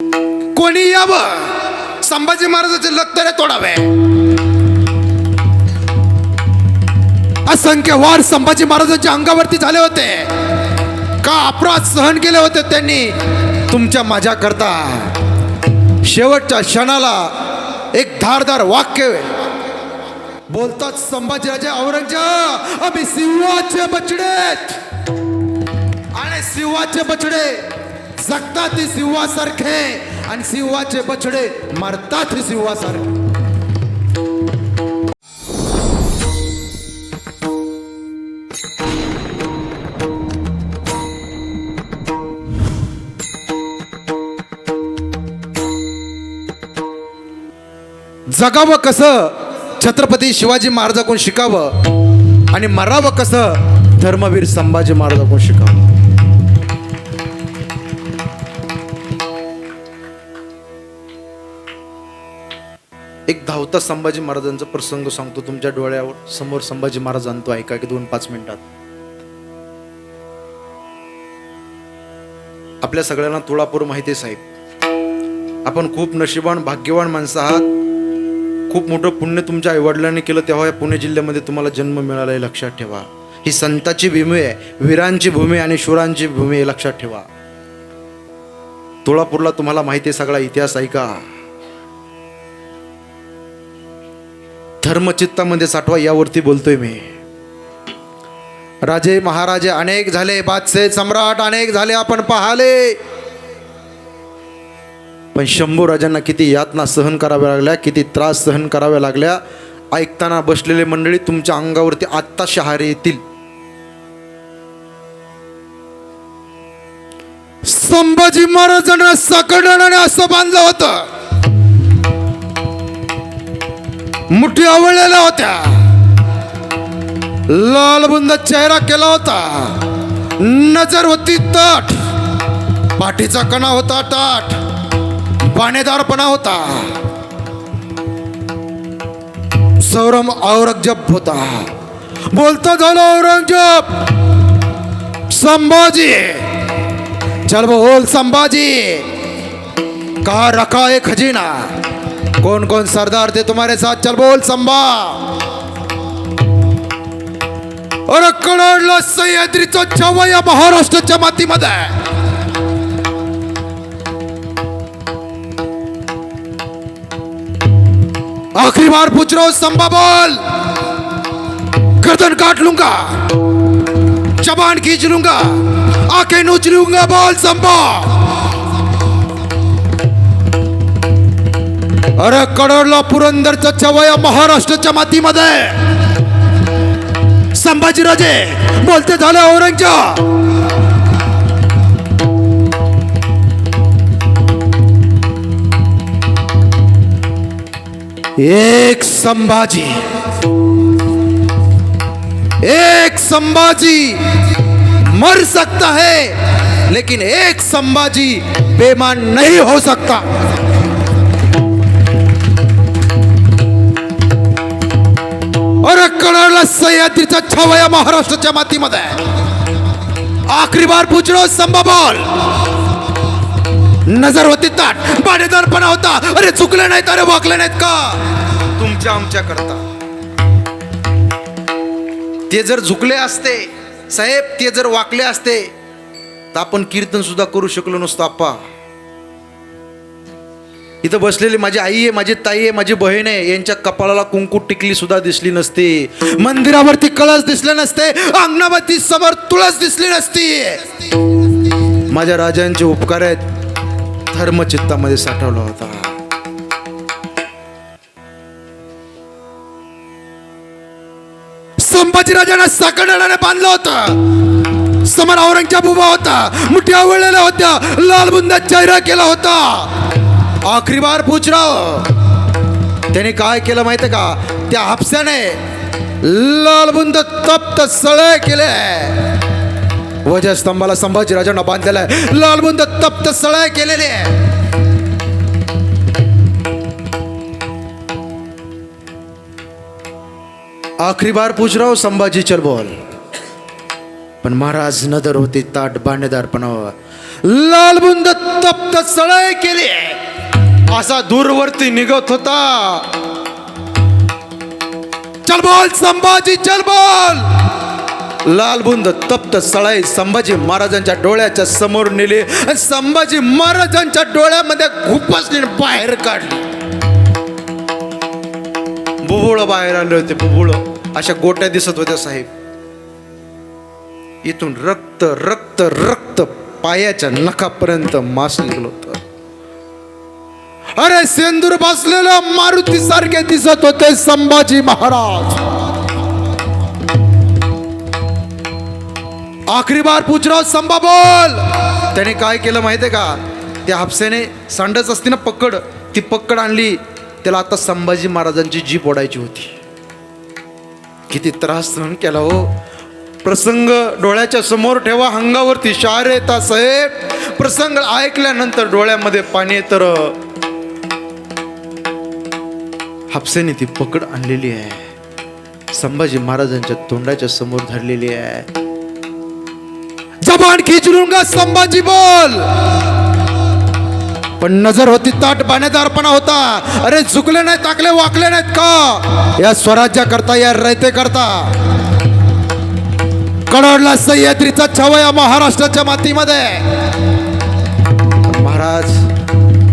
कोणी यावं? संभाजी महाराजाचे लक्तरे तोडावे. असंख्य वार संभाजी महाराजांच्या अंगावरती झाले होते. का अपराध सहन केले होते त्यांनी? तुमच्या माझ्या करता शेवटच्या क्षणाला एक धारदार वाक्य बोलतात संभाजीराजे औरंगजेब आम्ही सिंहाचे बचडे आणि सिंहाचे बछडे जगतात सिंहासारखे आणि सिंहाचे बछडे मरतात सिंहासारखे. जगावं कसं छत्रपती शिवाजी महाराजाकडून शिकावं आणि मरावं कसं धर्मवीर संभाजी महाराजाकडून शिकावं? एक धावता संभाजी महाराजांचा प्रसंग सांगतो तुमच्या डोळ्यावर. समोर संभाजी महाराज आणतो ऐका की दोन पाच मिनिटात. आपल्या सगळ्यांना तुळापूर माहिती आहे साहेब. आपण खूप नशिबान भाग्यवान माणसं आहात. खूप मोठं पुण्य तुमच्या आईवडिलांनी केलं तेव्हा या पुणे जिल्ह्यामध्ये तुम्हाला जन्म मिळाला हे लक्षात ठेवा. ही संताची भूमी आहे वीरांची भूमी आणि शूरांची भूमी आहे लक्षात ठेवा. तुळापूरला तुम्हाला माहिती आहे सगळा इतिहास ऐका. धर्मचित्तामध्ये साठवा यावरती बोलतोय मी. राजे महाराजे अनेक झाले बादशे सम्राट अनेक झाले आपण पाहाले. पण शंभू राजांना किती यातना सहन कराव्या लागल्या किती त्रास सहन कराव्या लागल्या. ऐकताना बसलेले मंडळी तुमच्या अंगावरती आत्ता शहारे येतील. संभाजी महाराजांना सकडाने असं बांधलं होतं. मुठी आवळलेल्या होत्या. लालबुंद चेहरा केला होता. नजर होती ताट. पाठीचा कणा होता ताट पाणेदारपणा होता. सौरम औरंगजेब होता. बोलता झालं औरंगजेब. संभाजी. चल बोल संभाजी. का रखा एक खजिना? कौन कौन सरदार थे तुम्हारे साथ? चल बोल, संभा। अरे कळलं सह्याद्रीचा छावा या महाराष्ट्राच्या मातीमध्ये आखिरी बार पूछ रहा हूँ, संभा, बोल। गर्दन काट लूँगा, जबान खींच लूँगा, आँखें नोच लूँगा, बोल, संभा। अरे कडोडला पुरंदरचा छवया महाराष्ट्राच्या मातीमध्ये. संभाजीराजे, बोलते झाले औरंगज़ेब. एक संभाजी. एक संभाजी मर सकता है, लेकिन एक संभाजी बेमान नहीं हो सकता। अरे सह्याद्रीचा छावया महाराष्ट्राच्या मातीमध्ये. आखरी बार पूछलो संभाबॉल नजर होती ताट. पाणीदारपणा होता. अरे चुकले नाहीत अरे वाकले नाहीत का? तुमच्या आमच्या करता ते जर झुकले असते साहेब ते जर वाकले असते तर आपण कीर्तन सुद्धा करू शकलो नसतो आप्पा. इथं बसलेली माझी आई आहे माझी ताई आहे माझी बहीण आहे. यांच्या कपाळाला कुंकू टिकली सुद्धा दिसली नसती. मंदिरावरती कळस दिसले नसते अंगणावरती समोर तुळस दिसली नसती. माझ्या राजांचे उपकार आहेत धर्मचित्तामध्ये साठवला होता. संभाजीराजांना साकडण्याने बांधलं होतं. समोर औरंगजेब उभा होता मुठ्या आवळलेल्या होत्या लालबुंदा चेहरा केला होता. आखरी बार पूछ रहा त्याने काय केलं माहितीये का? त्या हापस्याने लालबुंद तप्त सळे केले. वजस्तंभाला संभाजी राजांना बांधलेला आहे. लालबुंद तप्त सळे केलेले आहे. आखरी बार पूछ रहा हो संभाजी चल बोल. पण महाराज नदर होती ताट बाणेदारपणावर लालबुंद तप्त सळय केले. असा दूरवरती निघत होता. चल बोल संभाजी चल बोल. लालबुंद तप्त सळाई संभाजी महाराजांच्या डोळ्याच्या समोर नेली आणि संभाजी महाराजांच्या डोळ्यामध्ये घुपसली बाहेर काढली. बुबुळ बाहेर आले होते बुबुळ. अशा गोट्या दिसत होत्या साहेब. इथून रक्त रक्त रक्त पायाच्या नखापर्यंत मास निघलं होतं. अरे सेंदूर बसलेलं मारुती सारखे दिसत होते संभाजी महाराज. आखरी बार पूछ संभा बोल. त्याने काय केलं माहितीये का? त्या हापसेने सांडच असते ना पकड ती पकड आणली. त्याला आता संभाजी महाराजांची जीप ओढायची होती. किती त्रास सहन केला हो. प्रसंग डोळ्याच्या समोर ठेवा अंगावरती शार येता साहेब प्रसंग ऐकल्यानंतर डोळ्यामध्ये पाणी तर हापसेने ती पकड आणलेली आहे. संभाजी महाराजांच्या तोंडाच्या समोर धरलेली आहे. जबान खींच संभाजी बोल! पण नजर होती ताट बाणेदारपणा होता. अरे झुकले नाही टाकले वाकले नाहीत का? या स्वराज्या करता या रयते करता कडवडला सह्याद्रीचा छावा महाराष्ट्राच्या मातीमध्ये. महाराज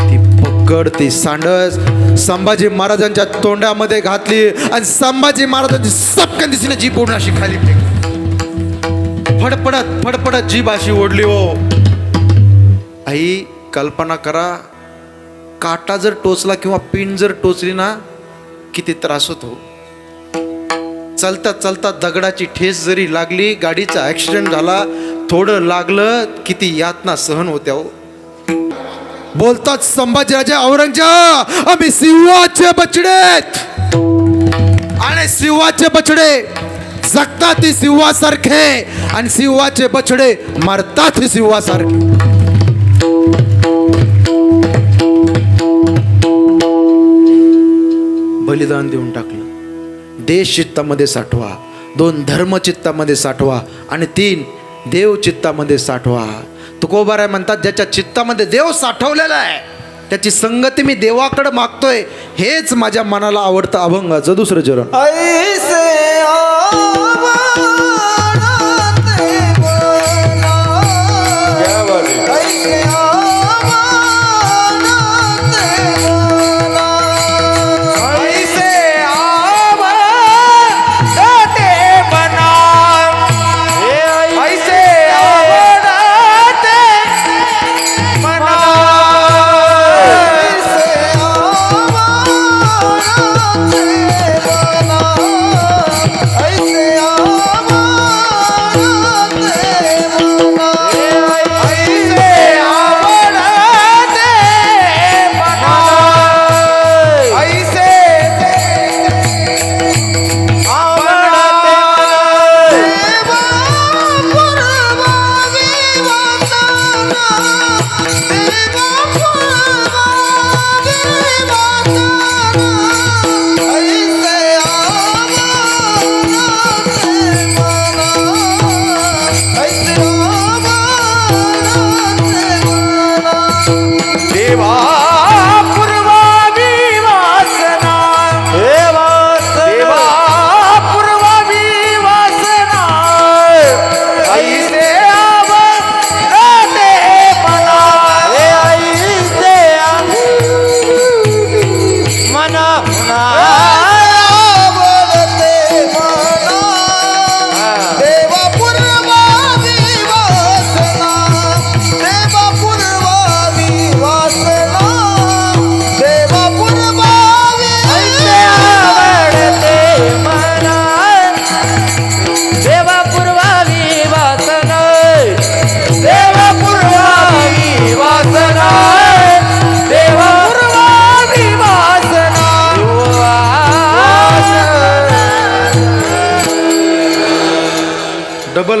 ती पकड ती सांडस संभाजी महाराजांच्या तोंडामध्ये घातली आणि संभाजी महाराजांची सपकन दिसली जीप पूर्ण अशी खाली फडफडत फडफडत जीभ अशी ओढली हो. आई कल्पना करा काटा जर टोचला किंवा पिन जर टोचली ना किती त्रास होतो. चालता चालता दगडाची ठेस जरी लागली गाडीचा ॲक्सिडेंट झाला थोडं लागलं किती यातना सहन होत्या हो. बोलतात संभाजीराजे औरंगजेब आम्ही शिवाचे बछडेत. आणि शिवाचे बछडे जगतात शिवासारखे आणि शिवाचे बछडे मरतात शिवासारखे सिंहासारखे. बलिदान देऊन टाकलं. देश चित्तामध्ये साठवा दोन धर्म चित्तामध्ये साठवा आणि तीन देव चित्तामध्ये साठवा. तुकोबाराय म्हणतात ज्याच्या चित्तामध्ये देव साठवलेला आहे त्याची संगती मी देवाकडे मागतोय हेच माझ्या मनाला आवडतं अभंगाचं दुसरं चरण.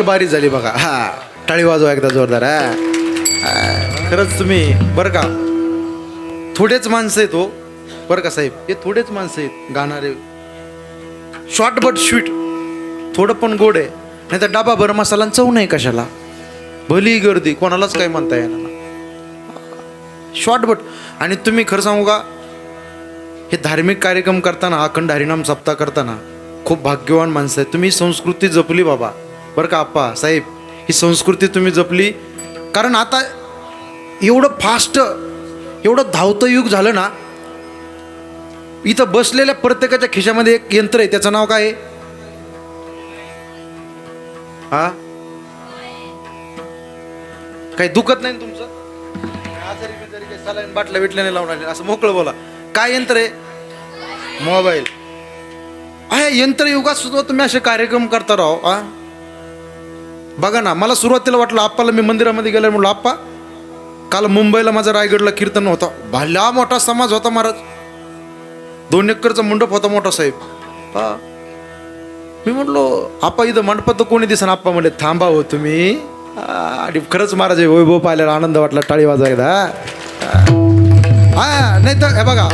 डबल बारी झाली बघा. हा टाळी वाजवा एकदा जोरदार हा. हा, खरंच तुम्ही बरं का. थोडेच माणसं आहेत हो. बरं का साहेब? हे थोडेच माणसं आहेत गाणारे. शॉर्ट बट स्वीट थोडं पण गोड आहे. नाही तर डाबा बरं मसाला आणि चव नाही कशाला. भली गर्दी कोणालाच काही म्हणता येणार शॉर्ट बट आणि तुम्ही खरं सांगू का? हे धार्मिक कार्यक्रम करताना अखंड हरिनाम सप्ताह करताना खूप भाग्यवान माणसं आहेत. तुम्ही संस्कृती जपली बाबा. बरं का आप्पा साहेब ही संस्कृती तुम्ही जपली. कारण आता एवढं फास्ट एवढं धावतं युग झालं ना इथं बसलेल्या प्रत्येकाच्या खिशामध्ये एक यंत्र आहे त्याचं नाव काय आहे? हा? काही दुखत नाही तुमचं? आजारी बिजारी काही सलाईन बाटल्या बिटल्या नाही लावणार असं मोकळं बोला. काय यंत्र आहे? मोबाईल. हा यंत्रयुगात सुद्धा तुम्ही असे कार्यक्रम करता राहो आ बघा ना मला सुरुवातीला वाटलं आप्पाला मी मंदिरामध्ये गेलं म्हणलं आप्पा काल मुंबईला माझा रायगडला कीर्तन होता. भला मोठा समाज होता महाराज. दोन एकरचा मंडप होता मोठा साहेब. हा. मी म्हटलो आप्पा इथं मंडपात तर कोणी दिसन? आप्पा म्हणले थांबा हो तुम्ही. आणि खरंच महाराज हे वैभव पाहिल्याला आनंद वाटला टाळी वाजायला हा. नाही तर हे बघा.